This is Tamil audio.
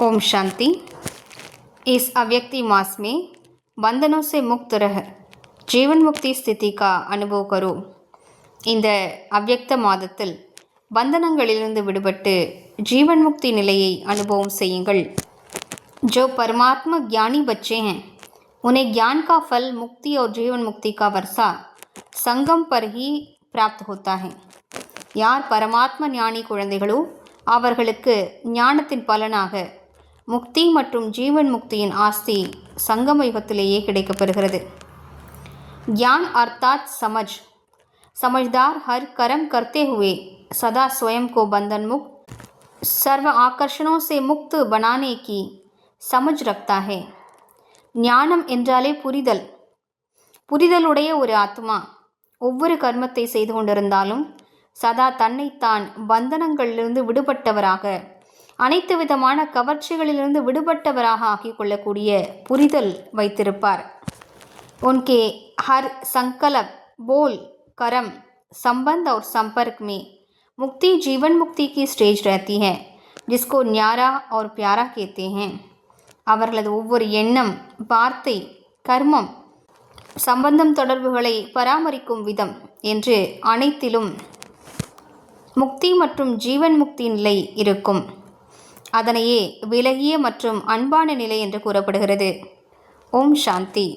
ओम शांति इस अव्यक्ति मास में बंधनों से मुक्त रह जीवन मुक्ति स्थिति का अनुभव करो இந்த அவ்யக்த மாதத்தில் பந்தனங்களிலிருந்து விடுபட்டு ஜீவன் முக்தி நிலையை அனுபவம் செய்யுங்கள் जो परमात्मा ज्ञानी बच्चे हैं उन्हें ज्ञान का फल मुक्ति और जीवन मुक्ति का वर्षा संगम पर ही प्राप्त होता है யார் பரமாத்ம ஞானி குழந்தைகளோ அவர்களுக்கு ஞானத்தின் பலனாக முக்தி மற்றும் ஜீவன் முக்தியின் ஆஸ்தி சங்கம யுகத்திலேயே கிடைக்கப்பெறுகிறது ज्ञान अर्थात समझ समझदार हर कर्म करते हुए सदा स्वयं को बंधन मुक्त सर्व आकर्षणों से मुक्त बनाने की समझ रखता है ஞானம் என்றாலே புரிதல் புரிதலுடைய ஒரு ஆத்மா ஒவ்வொரு கர்மத்தை செய்து கொண்டிருந்தாலும் சதா தன்னைத்தான் பந்தனங்களிலிருந்து விடுபட்டவராக அனைத்து விதமான கவர்ச்சிகளிலிருந்து விடுபட்டவராக ஆக்கிக் கொள்ளக்கூடிய புரிதல் வைத்திருப்பார் उनके हर संकल्प बोल कर्म संबंध और संपर्क में मुक्ति जीवन मुक्ति की स्टेज रहती है जिसको न्यारा और प्यारा कहते हैं அவர்களது ஒவ்வொரு எண்ணம் வார்த்தை கர்மம் சம்பந்தம் தொடர்புகளை பராமரிக்கும் விதம் என்று அனைத்திலும் முக்தி மற்றும் ஜீவன் முக்தி நிலை இருக்கும் அதனையே விலகிய மற்றும் அன்பான நிலை என்று கூறப்படுகிறது. ஓம் சாந்தி.